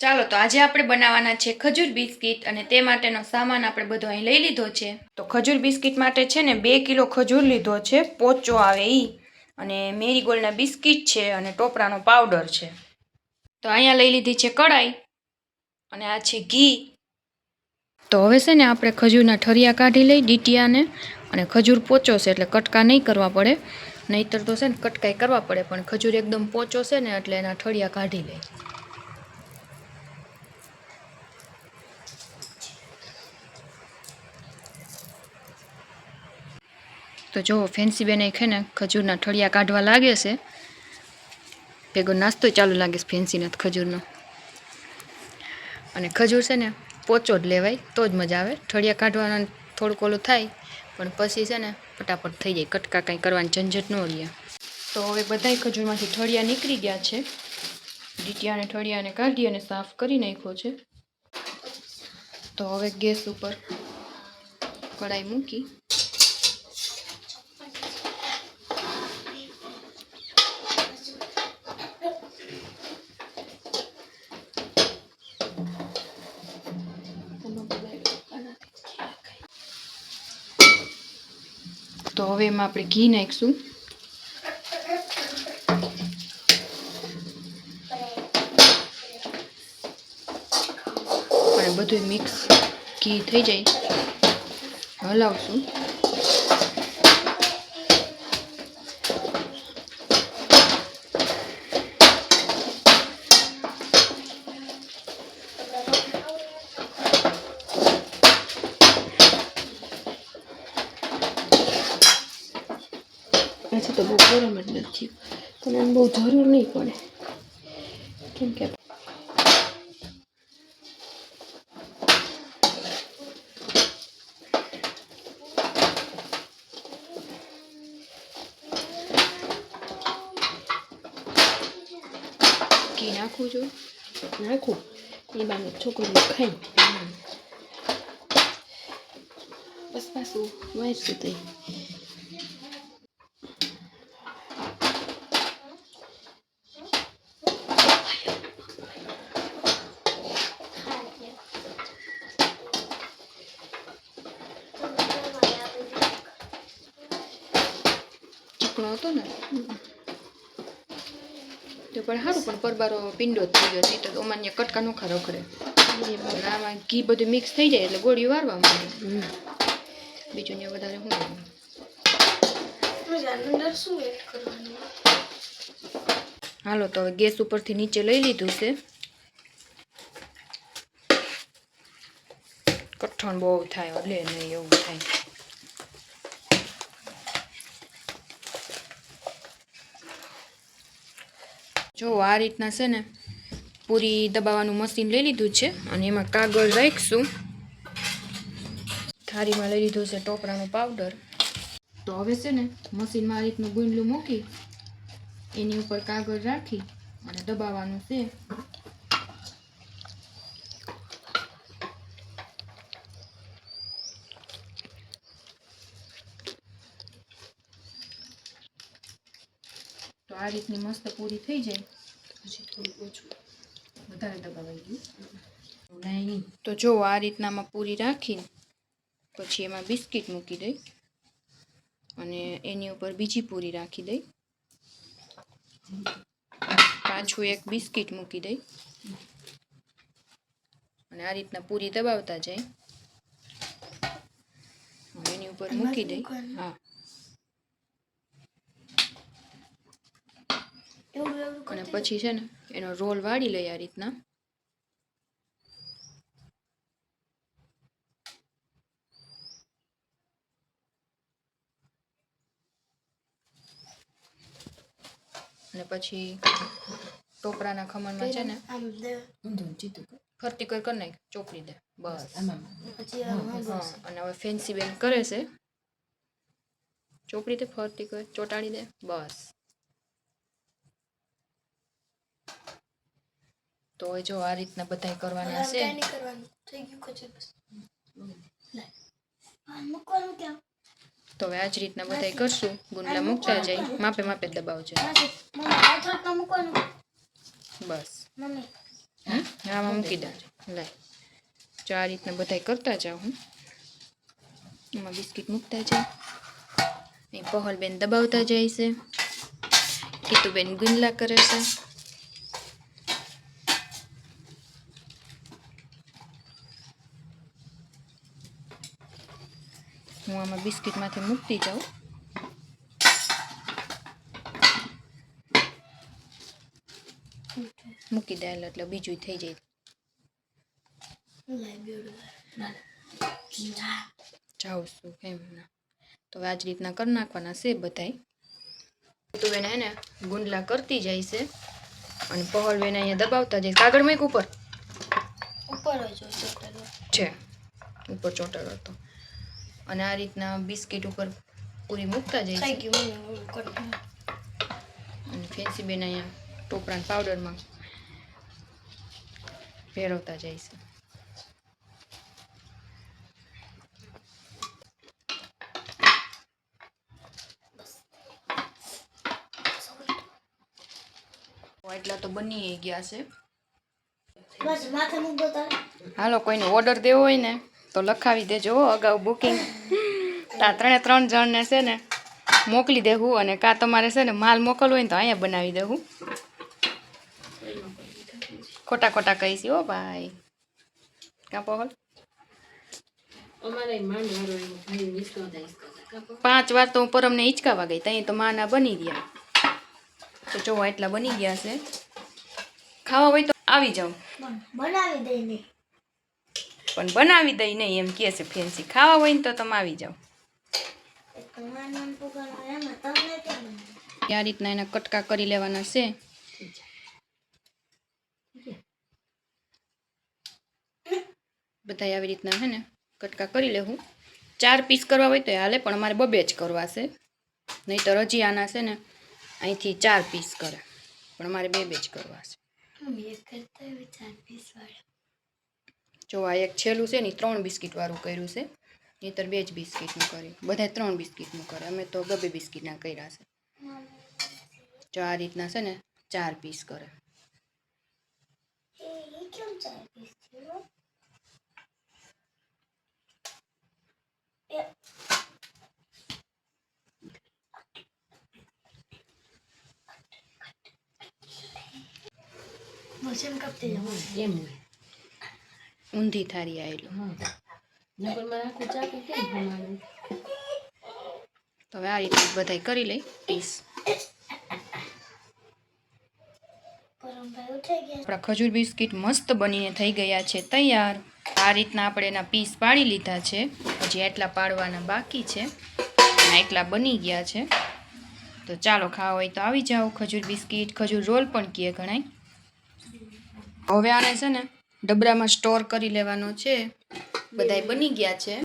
ચાલો, તો આજે આપણે બનાવવાના છે ખજૂર બિસ્કિટ અને તે માટેનો સામાન આપણે બધો અહીં લઈ લીધો છે. તો ખજૂર બિસ્કિટ માટે છે ને બે કિલો ખજૂર લીધો છે, પોચો આવે એ અને મેરીગોલ્ડના બિસ્કિટ છે અને ટોપરાનો પાવડર છે. તો અહીંયા લઈ લીધી છે કડાઈ અને આ છે ઘી. તો હવે છે ને આપણે ખજૂરના ઠરિયા કાઢી લઈ ડીટિયાને અને ખજૂર પોચો છે એટલે કટકા નહીં કરવા પડે. નહીતર તો છે ને કટકાઈ કરવા પડે, પણ ખજૂર એકદમ પોચો છે ને એટલે એના ઠળિયા કાઢી લઈ. તો જો ફેન્સી બેને છે ને ખજૂરના ઠળિયા કાઢવા લાગે છે. ભેગો નાસ્તો ચાલુ લાગે છે ફેન્સીના ખજૂરનો. અને ખજૂર છે ને પોચો જ લેવાય, તો જ મજા આવે. ઠળિયા કાઢવાના થોડુંક ઓલું થાય, પણ પછી છે ને ફટાફટ થઈ જાય, કટકા કંઈ કરવાની ઝંઝટ ન રહે. તો હવે બધાય ખજૂરમાંથી ઠળિયા નીકળી ગયા છે. ડીટિયાને ઠળિયાને કાઢી અને સાફ કરી નાખ્યો છે. તો હવે ગેસ ઉપર કડાઈ મૂકી. તો હવે એમાં આપણે ઘી નાખીશું અને બધું મિક્સ ઘી થઈ જાય હલાવશું આજે તો બહુ ગરમ જ નથી પણ બહુ જરૂર નહીં પડે. કેમ કે ઘી નાખું છું. નાખું? એ બાને છોકરીને ખાઈ બસ પાછું વાંચશું તઈ ચીકણો હતો ને તો પણ સારું પણ પરબારો પિંડો જ થઈ ગયો નહીં તો અમાન્ય કટકા નોખા રખડે આમાં ઘી બધું મિક્સ થઈ જાય એટલે ગોળીઓ વારવા માંડે. હમ. બીજું ને વધારે શું હાલો તો હવે ગેસ ઉપરથી નીચે લઈ લીધું છે. કઠણ બહુ થાય એટલે નહીં એવું થાય. જો આ રીતના છે ને પૂરી દબાવવાનું મશીન લઈ લીધું છે અને એમાં કાગળ રાખીશું. થાળીમાં લઈ લીધું છે ટોપરાનો પાવડર. તો હવે છે ને મશીનમાં આ રીતનું ગુંડલું મૂકી એની ઉપર કાગળ રાખી અને દબાવવાનું છે. આ રીતની મસ્ત પૂરી થઈ જાય પછી થોડું ઓછું વધારે દબાવાઈ ગયું. નહીં. તો જો આ રીતનામાં પૂરી રાખીને પછી એમાં બિસ્કિટ મૂકી દઈ અને એની ઉપર બીજી પૂરી રાખી દઈ. પાછું એક બિસ્કિટ મૂકી દઈ. અને આ રીતના પૂરી દબાવતા જાય. એની ઉપર મૂકી દઈ. હા. અને પછી છે ને, એનો રોલ વાળી લઈએ આ રીતના. અને પછી ટોપરાના ખમણમાં છે ને, ફરતી કર કરી ચોપડી દે, બસ. અને હવે ફેન્સી બેન કરે છે. ચોપડી દે, ફરતી કર, ચોટાડી દે, બસ. તો હવે જો આ રીતના બધાય કરવાના છે. કરવાનું. થઈ ગયું કચર બસ. મૂકવાનું ક્યાં તો હવે આ જ રીતના બધાય કરશું. ગુંડલા મૂકતા જાય. માપે માપે દબાવજો. બસ? આમાં મૂકી દેજો લાય જો આ રીતના બધાય કરતા જાઓ હું એમાં બિસ્કિટ મૂકતા જાય. એ પહોલબેન દબાવતા જાય છે. કીતુબેન ગુંદલા કરે છે. હું આમાં બિસ્કિટમાંથી મૂકતી જાઉં. મૂકી દે એટલે બીજું થઈ જાય. જાઉં છું કેમ ના તો હવે આજ રીતના કરી નાખવાના છે બધાય. તો બેન એને ગુંડલા કરતી જાય છે અને પહોળ બેન અહીંયા દબાવતા જાય. કાગળ મેક ઉપર. ઉપર જ છે. ઉપર ચોટાડો હતો. અને આ રીતના બિસ્કિટ ઉપર પૂરી મૂકતા દઉં. અને ફેન્સી બેન અહીંયા ટોપરાન પાવડરમાં ફેરવતા જાય એટલા તો બની ગયા છે. હાલો કોઈને ઓર્ડર દેવો હોય ને તો લખાવી દેજો અગાઉ બુકિંગ તા ત્રણે ત્રણ જણને છે ને મોકલી દેવું અને કાં તમારે છે ને માલ મોકલવો હોય ને તો અહીંયા બનાવી દેવું ખોટા ખોટા કહીશ હો ભાઈ. કાં પહોલ? પાંચ વાર તો હું પરમને હિંચકાવા ગઈ ત્યાં તો માના બની ગયા. તો જોવા, એટલા બની ગયા છે. ખાવા હોય તો આવી જાઓ. બનાવી દઈ ને પણ બનાવી દઈ નહીં એમ કહે છે ફેન્સી ખાવા હોય ને તો તમે આવી જાઓ. આ રીતના એના કટકા કરી લેવાના છે? બધા આવી રીતના હે ને કટકા કરી લેવું. ચાર પીસ કરવા હોય તો હાલે પણ અમારે બબે જ કરવા છે. નહીં તો રજી આના છે ને અહીંથી ચાર પીસ કરે પણ અમારે બે બે જ કરવા છે એક કરતા હોય ચાર પીસ વાળા જો આ એક છેલ્લું છે ને ઈ ત્રણ બિસ્કિટ વાળું કર્યું છે. નહીતર બે જ બિસ્કિટનું કર્યું. બધા ત્રણ બિસ્કિટનું કરે અમે તો બબે બિસ્કિટના કર્યા છે. જો આ રીતના છે ને ચાર પીસ કરે. એ કેમ ચાર પીસ થયો બસ એમ કાપતી જાઉં એમ ઊંધી થારી આવેલું તો હવે આ રીતે બધાય કરી લઈ પીસ. આપણા ખજૂર બિસ્કિટ મસ્ત બનીને થઈ ગયા છે તૈયાર. આ રીતના આપણે એના પીસ પાડી લીધા છે. હજી એટલા પાડવાના બાકી છે. એટલા બની ગયા છે. તો ચાલો ખાવા હોય તો આવી જાઓ. ખજૂર બિસ્કિટ ખજૂર રોલ પણ કહે ગણાય. હવે આને છે ને ડબરામાં સ્ટોર કરી લેવાનો છે. બધાય બની ગયા છે.